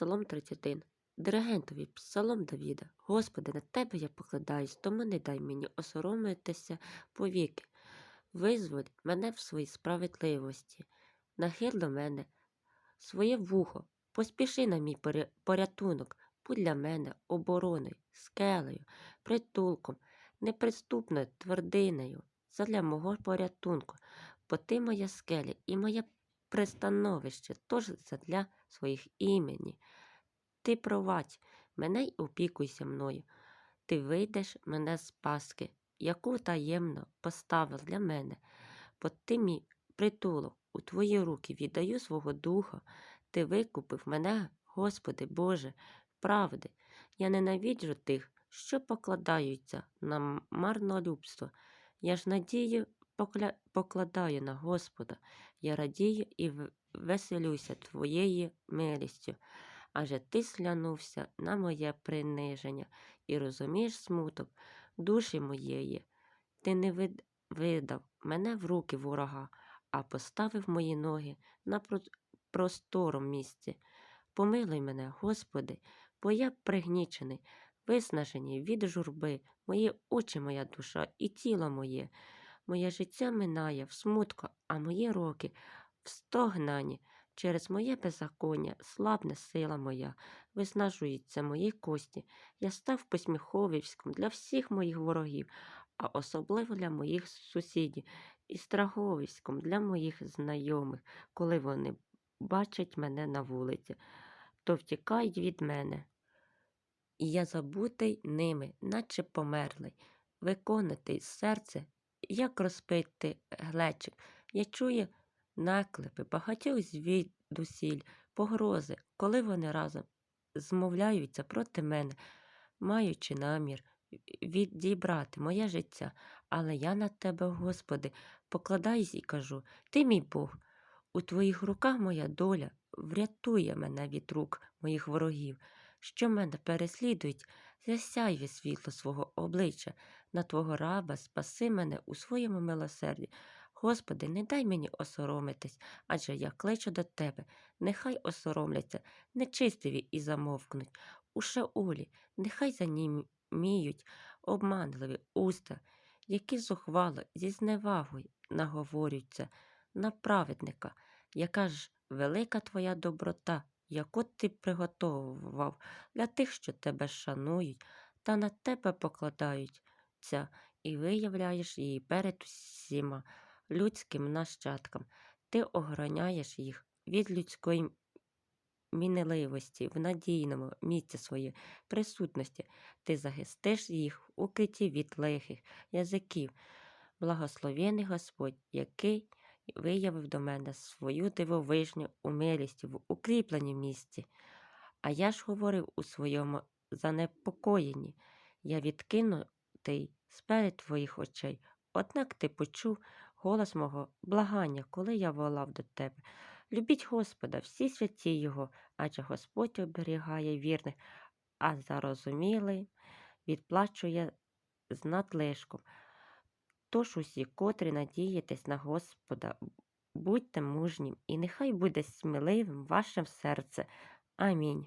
Псалом 31. Диригентові, псалом Давіда. Господи, на тебе я покладаюсь, тому не дай мені осоромитися повіки. Визволь мене в своїй справедливості. Нахил до мене своє вухо, поспіши на мій порятунок, будь для мене обороною, скелею, притулком, неприступною твердинею, задля мого порятунку, бо ти моя скеля і моє пристановище, тож задля своїх імені. Ти провадь мене й опікуйся мною. Ти вийдеш мене з паски, яку таємно поставив для мене, бо ти мій притулок, у твої руки віддаю свого духа. Ти викупив мене, Господи Боже, правди. Я ненавиджу тих, що покладаються на марнолюбство. Я ж надію. Покладаю на Господа. Я радію і веселюся твоєю милістю. Адже ти слянувся на моє приниження і розумієш смуток душі моєї. Ти не вид- видав мене в руки ворога, а поставив мої ноги на про- простором місці. Помилуй мене, Господи, бо я пригнічений, виснажений від журби, мої очі, моя душа і тіло моє. Моє життя минає в смутку, а мої роки в стогнані. Через моє беззаконня слабне сила моя, виснажуються мої кості. Я став посміховиськом для всіх моїх ворогів, а особливо для моїх сусідів, і страховиськом для моїх знайомих, коли вони бачать мене на вулиці, то втікають від мене. І я забутий ними, наче померлий, виконатий серце, як розпитий глечик. Я чую наклепи багатьох звідусіль, погрози, коли вони разом змовляються проти мене, маючи намір відібрати моє життя. Але я на тебе, Господи, покладаюсь і кажу: Ти мій Бог, у твоїх руках моя доля врятує мене від рук моїх ворогів, що мене переслідують, засяй від світло свого обличчя, на твого раба спаси мене у своєму милосерді. Господи, не дай мені осоромитись, адже я кличу до тебе. Нехай осоромляться нечистиві і замовкнуть. У Шаолі, нехай заніміють обманливі уста, які зухвало зі зневагою наговорюються на праведника, яка ж велика твоя доброта, яку ти приготовував для тих, що тебе шанують, та на тебе покладаються, і виявляєш її перед усіма людським нащадкам. Ти охороняєш їх від людської мінливості в надійному місці своєї присутності. Ти захистиш їх в укритті від лихих язиків. Благословений Господь, який виявив до мене свою дивовижню умилість в укріпленні місці. А я ж говорив у своєму занепокоєнні. Я відкинутий сперед твоїх очей. Однак ти почув голос мого благання, коли я волав до тебе. Любіть Господа, всі святі Його, адже Господь оберігає вірних, а зарозумілий відплачує з надлишком. Тож усі, котрі надієтесь на Господа, будьте мужнім, і нехай буде сміливим ваше серце. Амінь.